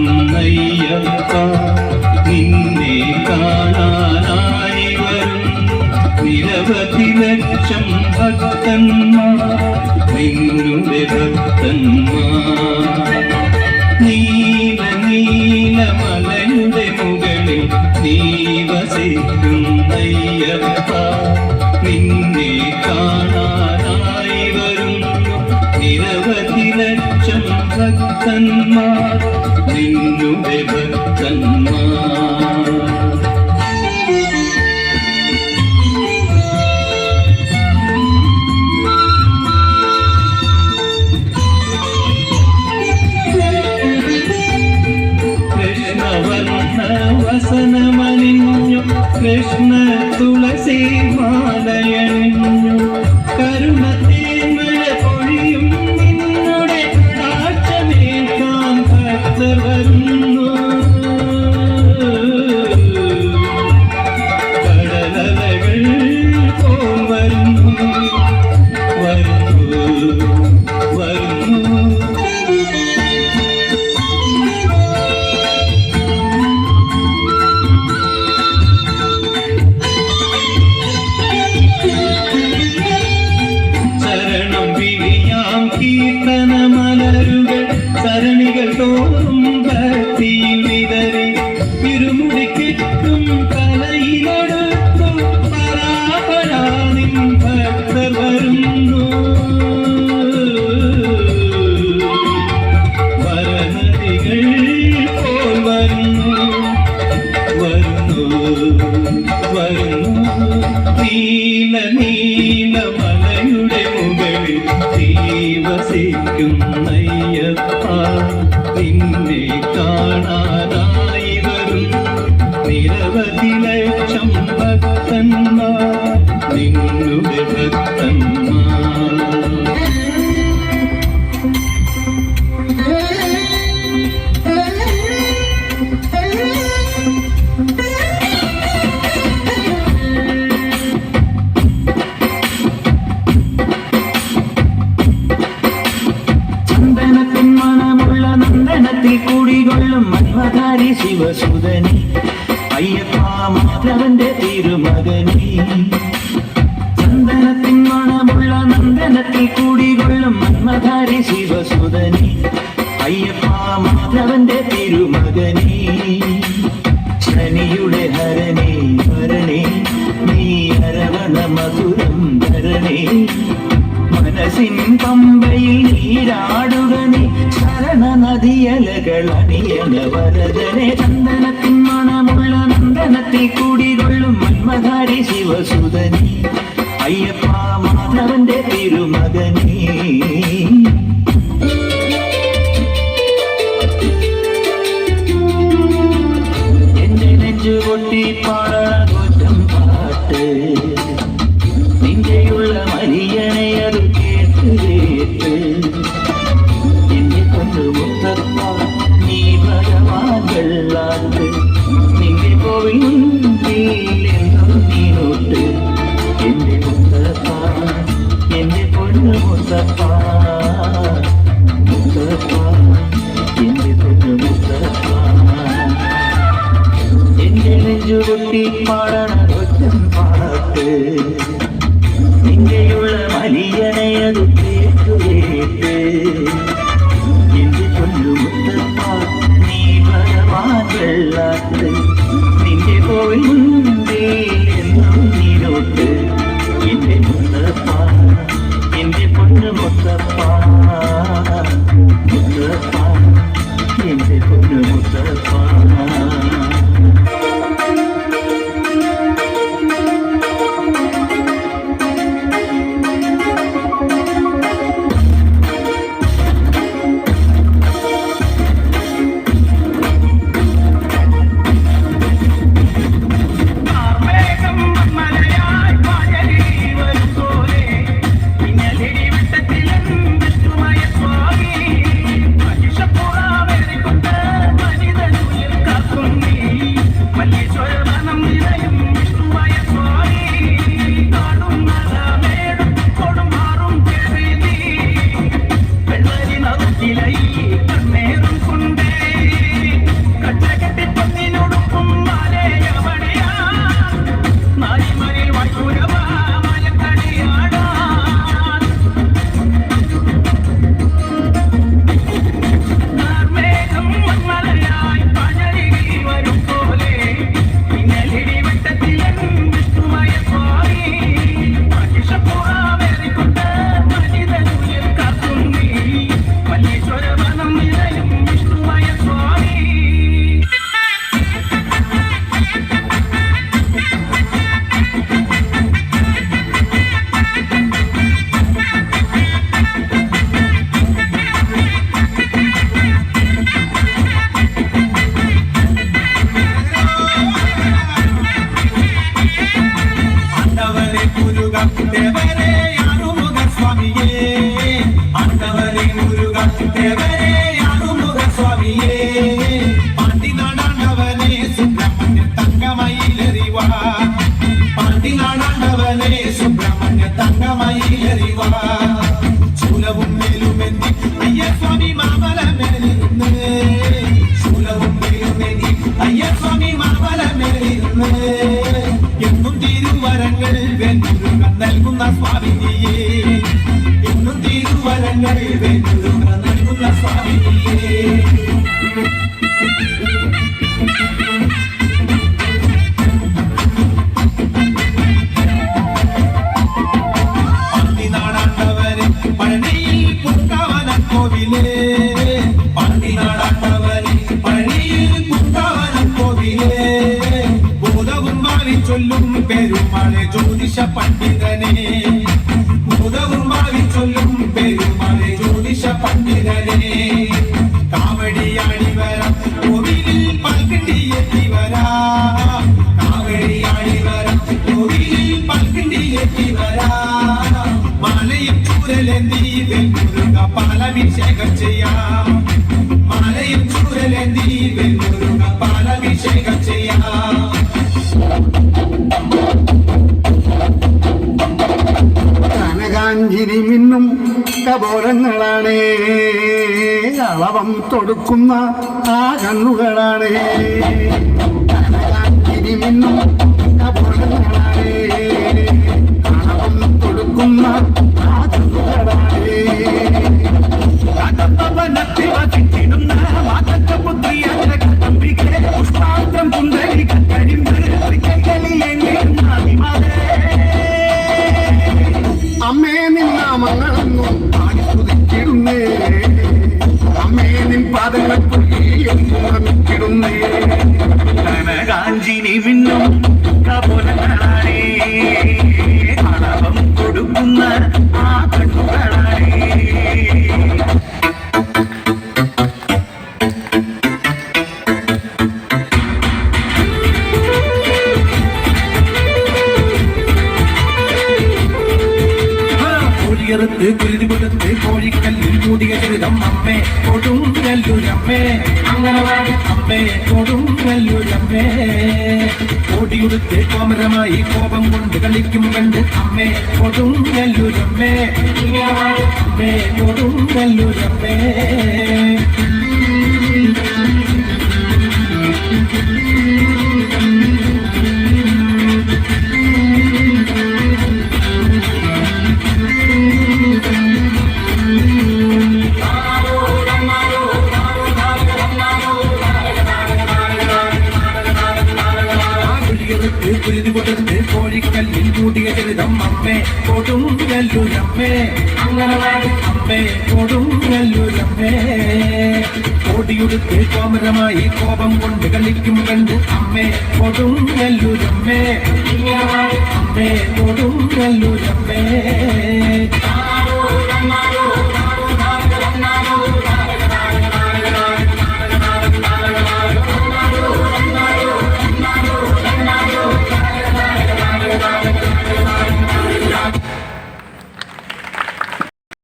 വസിക്കുന്നയ്യപ്പ നിന്നെ കാണാനായി വരും നിരവധി ലക്ഷം ഭക്തന്മാർ. നിന്നുടെ ഭക്തന്മാർ നീല നീല മലയുടെ മുകളിൽ നീ വസിക്കുന്നയ്യപ്പ നിന്നെ കാണാനായി വരുന്നു. നിരവധി ലക്ഷം ഭക്തന്മാർ നിന്നുടെ ഭക്തന്മാർ നീല നീല മലയുടെ മുകളിൽ ദീവസിക്കുന്നയ്യപ്പ നിന്നെ കാണാനായി ശിവസുതനി. അയ്യപ്പാമാധവന്റെ തിരുമകനി. ചന്ദനത്തിൻ മണമുള്ള നന്ദനത്തിൽ കൂടികൊള്ളും മന്മധാരി ശിവസുതനി. അയ്യപ്പാമാധവന്റെ തിരുമകനി. ശനിയുടെ ഹരണേ ഭരണേ നീ അരവണ മധുരം ധരണേ. മനസ്സിൻ പമ്പയിൽ നീരാടുക നീ ശരണ നദിയലകൾ അണിയണ വരദനെ ചന്ദനത്തിൻ മണമുള്ള നന്ദനത്തിൽ കൂടികൊള്ളും മന്മധാരി ശിവസുതനി. അയ്യപ്പ குட்டி பா Everybody പണ്ഡിതനെ. ബോധവും ഭാവി ചൊല്ലും പെരുമാളെ ജ്യോതിഷ പണ്ഡിതനെ. കാവടിയാടി വരാം കോവിലിൽ പൽക്കിണ്ടി എത്തി വരാം കാവടിയാടി വരാം കോവിലിൽ പൽക്കിണ്ടി എത്തി വരാം മാലയും ചൂരലെന്തി പാലഭിഷേകം ചെയ്യാം. തൊടുക്കുന്ന ആ കണ്ണുകളാണ്. കനകാഞ്ചിരി മിന്നും കപോലങ്ങളാണ് അളവം തൊടുക്കുന്ന ആ കണ്ണുകളാണ്. even though. കോഴിക്കല്ലിൽ മൂടിയ ചരിതം അമ്മേ. കൊടുങ്ങല്ലൂരമ്മേ അങ്ങനെ വാടി അമ്മേ. കൊടുങ്ങല്ലൂരമ്മേ കോടിയുടുത്ത് കോമരമായി കോപം കൊണ്ട് കളിക്കും കണ്ട് അമ്മേ. വാടി അമ്മേ. കൊടുങ്ങല്ലൂരമ്മേ കുരുതി കൊടുത്ത് കോഴിക്കല്ലിൽ കൂട്ടിയ ചരിതം അമ്മേ. കൊടും അങ്ങനെ വാടി അമ്മേ. കൊടുങ്ങല്ലൂരമ്മേ കോടിയുടുത്ത് കോമരമായി കോപം കൊണ്ട് കളിക്കും കണ്ട് അമ്മേ. കൊടും ഇങ്ങനെ അമ്മേ. കൊടും കൊടുങ്ങല്ലൂരമ്മേ